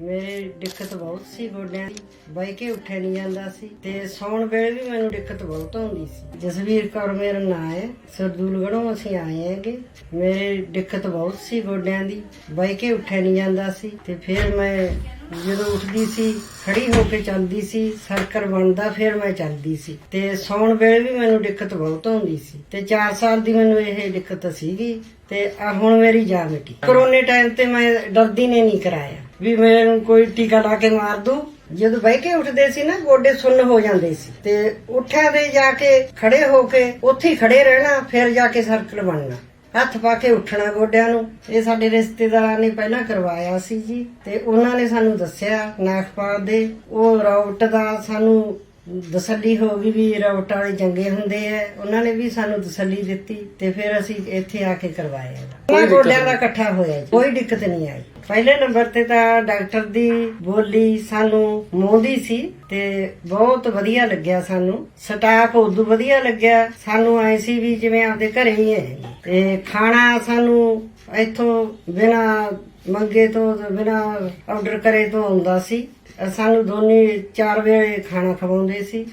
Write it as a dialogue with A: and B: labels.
A: ਮੇਰੇ ਦਿੱਕਤ ਬਹੁਤ ਸੀ ਗੋਡਿਆਂ ਦੀ। ਬਹਿ ਕੇ ਉੱਠਿਆ ਨਹੀਂ ਜਾਂਦਾ ਸੀ ਤੇ ਸੌਣ ਵੇਲੇ ਵੀ ਮੈਨੂੰ ਦਿੱਕਤ ਬਹੁਤ ਆਉਂਦੀ ਸੀ। ਜਸਵੀਰ ਕੌਰ ਮੇਰਾ ਨਾਂ ਹੈ। ਸਰਦੂਲਗੜ੍ਹੋਂ ਅਸੀਂ ਆਏ ਹੈਗੇ। ਮੇਰੇ ਦਿੱਕਤ ਬਹੁਤ ਸੀ ਗੋਡਿਆਂ ਦੀ। ਬਹਿ ਕੇ ਉੱਠਿਆ ਨਹੀਂ ਜਾਂਦਾ ਸੀ ਤੇ ਫਿਰ ਮੈਂ ਜਦੋਂ ਉੱਠਦੀ ਸੀ ਖੜੀ ਹੋ ਕੇ ਚੱਲਦੀ ਸੀ ਸਰਕਲ ਬਣਦਾ ਫਿਰ ਮੈਂ ਚੱਲਦੀ ਸੀ ਤੇ ਸੌਣ ਵੇਲੇ ਵੀ ਮੈਨੂੰ ਦਿੱਕਤ ਬਹੁਤ ਆਉਂਦੀ ਸੀ ਤੇ 4 ਸਾਲ ਦੀ ਮੈਨੂੰ ਇਹ ਦਿੱਕਤ ਸੀਗੀ ਤੇ ਆ ਹੁਣ ਮੇਰੀ ਜਾ ਮਿਟੀ ਕਰੋਨੇ ਟਾਈਮ ਤੇ ਮੈਂ ਡਰਦੀ ਨੇ ਨਹੀਂ ਕਰਾਇਆ। ਵੀ ਮੈਨੂੰ ਕੋਈ ਟੀਕਾ ਲਾ ਕੇ ਮਾਰ ਦੂ। ਜਦੋਂ ਬਹਿ ਕੇ ਉੱਠਦੇ ਸੀ ਨਾ ਗੋਡੇ ਸੁੰਨ ਹੋ ਜਾਂਦੇ ਸੀ। ਤੇ ਉੱਠਿਆ ਦੇ ਜਾ ਕੇ ਖੜੇ ਹੋ ਕੇ ਉੱਥੇ ਹੀ ਖੜੇ ਰਹਿਣਾ ਫਿਰ ਜਾ ਕੇ ਸਰਕਲ ਬਣਨਾ। ਹੱਥ ਪਾ ਕੇ ਉੱਠਣਾ ਗੋਡਿਆਂ ਨੂੰ। ਇਹ ਸਾਡੇ ਰਿਸ਼ਤੇਦਾਰਾਂ ਨੇ ਪਹਿਲਾਂ ਕਰਵਾਇਆ ਸੀ ਜੀ। ਤੇ ਉਹਨਾਂ ਨੇ ਸਾਨੂੰ ਦੱਸਿਆ ਨਾਖਪਾਲ ਦੇ। ਉਹ ਰਾਊਟ ਦਾ ਸਾਨੂੰ ਤਸੱਲੀ ਹੋ ਗਈ ਵੀ ਰਾਊਟ ਵਾਲੇ ਚੰਗੇ ਹੁੰਦੇ ਆ ਉਹਨਾਂ ਨੇ ਵੀ ਸਾਨੂੰ ਤਸੱਲੀ ਦਿੱਤੀ ਤੇ ਫਿਰ ਅਸੀਂ ਇੱਥੇ ਆ ਕੇ ਕਰਵਾਇਆ। ਗੋਡਿਆਂ ਦਾ ਇਕੱਠਾ ਹੋਇਆ ਜੀ। ਕੋਈ ਦਿੱਕਤ ਨਹੀਂ ਆਈ। ਪਹਿਲੇ ਨੰਬਰ ਤੇ ਤਾਂ ਡਾਕਟਰ ਦੀ ਬੋਲੀ ਸਾਨੂੰ ਮੋਹਦੀ ਸੀ ਤੇ ਬਹੁਤ ਵਧੀਆ ਲੱਗਿਆ ਸਾਨੂੰ। ਸਟਾਫ ਉਦੋਂ ਵਧੀਆ ਲੱਗਿਆ। ਸਾਨੂੰ ਐ ਸੀ ਵੀ ਜਿਵੇਂ ਆਪਦੇ ਘਰੇ ਹੀ ਹੈ। ਤੇ ਖਾਣਾ ਸਾਨੂੰ ਇੱਥੋਂ ਬਿਨਾ ਮੰਗੇ ਤੋਂ ਬਿਨਾ ਆਰਡਰ ਕਰੇ ਤੋਂ ਆਉਂਦਾ ਸੀ। ਸਾਨੂੰ ਦੋਨੇ ਚਾਰ ਵੇਲੇ ਖਾਣਾ ਖਵਾਉਂਦੇ ਸੀ।